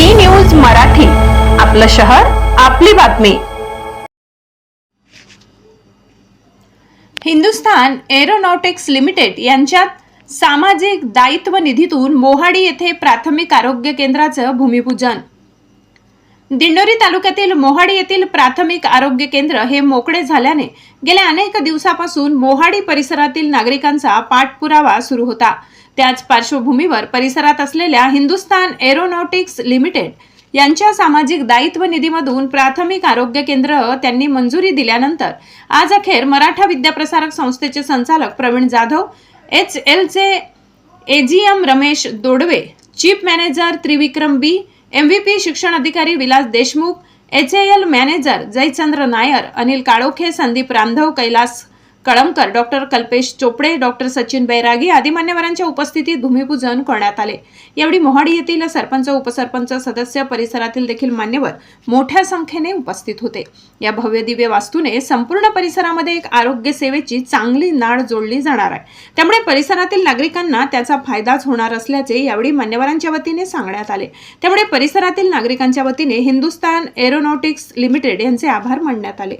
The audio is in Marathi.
बी न्यूज मराठी. आपलं शहर आपली बातमी. हिंदुस्थान एरोनॉटिक्स लिमिटेड यांच्यात सामाजिक दायित्व निधीतून मोहाडी येथे प्राथमिक आरोग्य केंद्राचं भूमिपूजन. दिंडोरी तालुक्यातील मोहाडी येथील प्राथमिक आरोग्य केंद्र हे मोकळे झाल्याने गेल्या अनेक दिवसापासून मोहाडी परिसरातील नागरिकांचा पाठपुरावा सुरू होता. त्याच पार्श्वभूमीवर परिसरात असलेल्या हिंदुस्थान एरोनॉटिक्स लिमिटेड यांच्या सामाजिक दायित्व निधीमधून प्राथमिक आरोग्य केंद्र त्यांनी मंजुरी दिल्यानंतर आज अखेर मराठा विद्याप्रसारक संस्थेचे संचालक प्रवीण जाधव एच एलचे AGM Ramesh Dodve chief manager Trivikram B MVP शिक्षण अधिकारी Vilas Deshmukh H L manager Jaychandra Nair Anil Kalokhe Sandeep Randhav Kailas Kalamkar doctor Kalpesh Chopde doctor Sachin Bairagi आदी मान्यवरांच्या उपस्थितीत भूमिपूजन करण्यात आले. यावेळी मोहाडी येथील सरपंच उपसरपंच सदस्य परिसरातील देखील मान्यवर मोठ्या संख्येने उपस्थित होते. या भव्य दिव्य वास्तूने संपूर्ण परिसरामध्ये एक आरोग्य सेवेची चांगली नाळ जोडली जाणार आहे. त्यामुळे परिसरातील नागरिकांना त्याचा फायदाच होणार असल्याचे यावेळी मान्यवरांच्या वतीने सांगण्यात आले. त्यामुळे परिसरातील नागरिकांच्या वतीने हिंदुस्तान एरोनॉटिक्स लिमिटेड यांचे आभार मानण्यात आले.